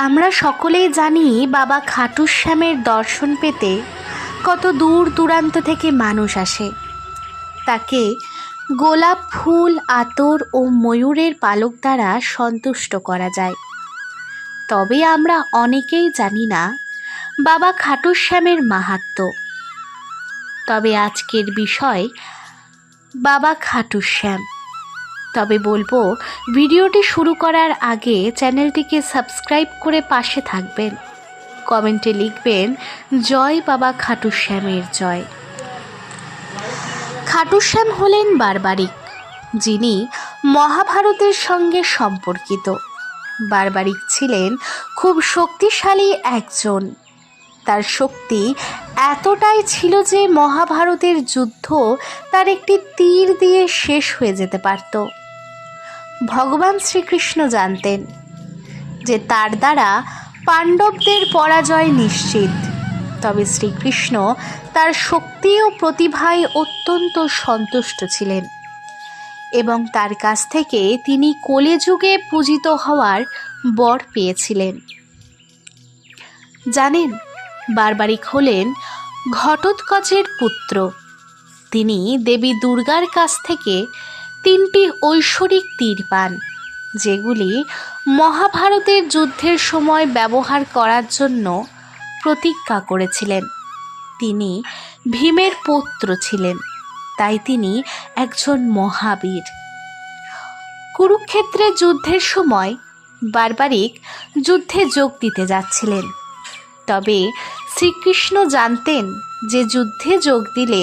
আমরা সকলেই জানি বাবা খাটুর শ্যামের দর্শন পেতে কত দূর দূরান্ত থেকে মানুষ আসে। তাকে গোলাপ ফুল, আতর ও ময়ূরের পালক দ্বারা সন্তুষ্ট করা যায়। তবে আমরা অনেকেই জানি না বাবা খাটুর শ্যামের মাহাত্ম। তবে আজকের বিষয় বাবা খাটুর শ্যাম। তবে বলব, ভিডিওটি শুরু করার আগে চ্যানেলটিকে সাবস্ক্রাইব করে পাশে থাকবেন। কমেন্টে লিখবেন, জয় বাবা খাটু শ্যামের জয়। খাটু শ্যাম হলেন বারবারিক, যিনি মহাভারতের সঙ্গে সম্পর্কিত। বারবারিক ছিলেন খুব শক্তিশালী একজন। তার শক্তি এতটাই ছিল যে মহাভারতের যুদ্ধ তার একটি তীর দিয়ে শেষ হয়ে যেতে পারত। ভগবান শ্রীকৃষ্ণ জানতেন যে তার দ্বারা পাণ্ডবদের পরাজয় নিশ্চিত। তবে শ্রীকৃষ্ণ তার শক্তি ও প্রতিভায় অত্যন্ত সন্তুষ্ট ছিলেন এবং তার কাছ থেকে তিনি কলিযুগে পূজিত হওয়ার বর পেয়েছিলেন। জানেন, বারবারিক হলেন ঘটোৎকচের পুত্র। তিনি দেবী দুর্গার কাছ থেকে তিনটি ঐশ্বরিক তীর পান, যেগুলি মহাভারতের যুদ্ধের সময় ব্যবহার করার জন্য প্রতিজ্ঞা করেছিলেন। তিনি ভীমের পুত্র ছিলেন, তাই তিনি একজন মহাবীর। কুরুক্ষেত্রে যুদ্ধের সময় বারবারিক যুদ্ধে যোগ দিতে যাচ্ছিলেন। তবে শ্রীকৃষ্ণ জানতেন যে যুদ্ধে যোগ দিলে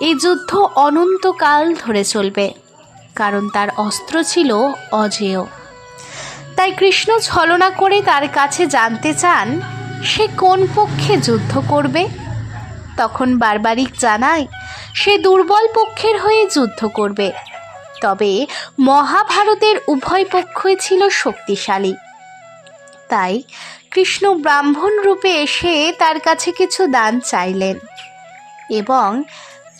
এই যুদ্ধ অনন্তকাল ধরে চলবে। কারণ তার অস্ত্র ছিল অজেয়। তাই কৃষ্ণ ছলনা করে তার কাছে জানতে চান, সে কোন পক্ষে যুদ্ধ করবে? তখন বারবারিক জানায়, সে দুর্বল পক্ষের হয়ে যুদ্ধ করবে। তবে মহাভারতের উভয় পক্ষই ছিল শক্তিশালী। তাই কৃষ্ণ ব্রাহ্মণ রূপে এসে তার কাছে কিছু দান চাইলেন এবং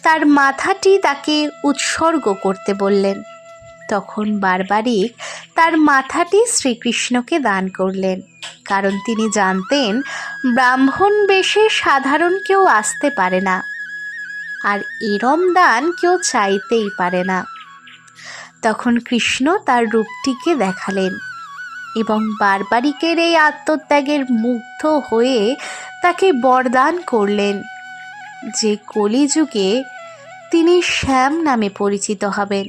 তার মাথাটি তাকে উৎসর্গ করতে বললেন। তখন বারবারিক তার মাথাটি শ্রীকৃষ্ণকে দান করলেন, কারণ তিনি জানতেন ব্রাহ্মণ বেশে সাধারণ কেউ আসতে পারে না, আর এরম দান কেউ চাইতেই পারে না। তখন কৃষ্ণ তার রূপটিকে দেখালেন এবং বারবারিকের এই আত্মত্যাগের মুগ্ধ হয়ে তাকে বরদান করলেন। যে কলিযুগে তিনি শ্যাম নামে পরিচিত হবেন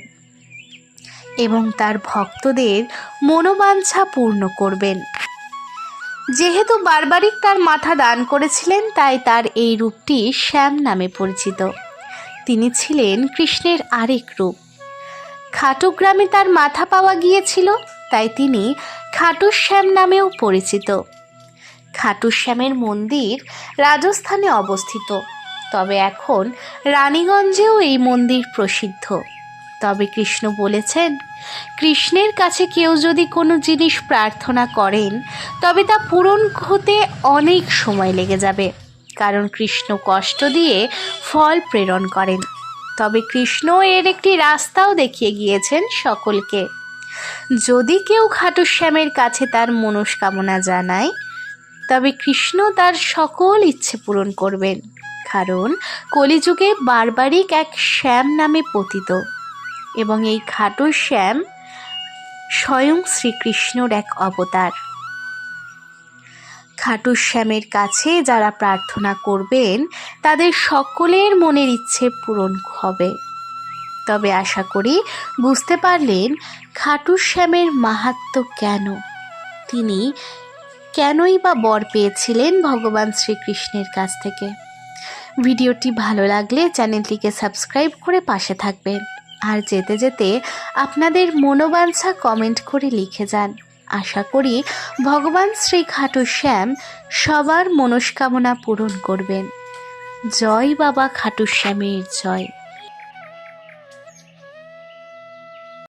এবং তার ভক্তদের মনোবাঞ্ছা পূর্ণ করবেন। যেহেতু বারবারিক তার মাথা দান করেছিলেন, তাই তার এই রূপটি শ্যাম নামে পরিচিত। তিনি ছিলেন কৃষ্ণের আরেক রূপ। খাটু গ্রামে তার মাথা পাওয়া গিয়েছিল, তাই তিনি খাটু শ্যাম নামেও পরিচিত। খাটু শ্যামের মন্দির রাজস্থানে অবস্থিত। তবে এখন রানীগঞ্জেও এই মন্দির প্রসিদ্ধ। তবে কৃষ্ণ বলেছেন, কৃষ্ণের কাছে কেউ যদি কোনো জিনিস প্রার্থনা করেন, তবে তা পূরণ হতে অনেক সময় লেগে যাবে। কারণ কৃষ্ণ কষ্ট দিয়ে ফল প্রেরণ করেন। তবে কৃষ্ণ এর একটি রাস্তাও দেখিয়ে গিয়েছেন সকলকে। যদি কেউ খাটু শ্যামের কাছে তার মনস্কামনা জানায়, তবে কৃষ্ণ তার সকল ইচ্ছে পূরণ করবেন। কারণ কলিযুগে বারবারিক এক শ্যাম নামে পতিত এবং এই খাটু শ্যাম স্বয়ং শ্রীকৃষ্ণর এক অবতার। খাটু শ্যামের কাছে যারা প্রার্থনা করবেন, তাদের সকলের মনের ইচ্ছে পূরণ হবে। তবে আশা করি বুঝতে পারলেন খাটু শ্যামের মাহাত্ম কেন? তিনি কেনই বা বর পেয়েছিলেন ভগবান শ্রীকৃষ্ণের কাছ থেকে? ভিডিওটি ভালো লাগলে চ্যানেলটিকে সাবস্ক্রাইব করে পাশে থাকবেন। আর যেতে যেতে আপনাদের মনোবাঞ্ছা কমেন্ট করে লিখে যান। আশা করি ভগবান শ্রী খাটু শ্যাম সবার মনস্কামনা পূরণ করবেন। জয় বাবা খাটু শ্যামের জয়।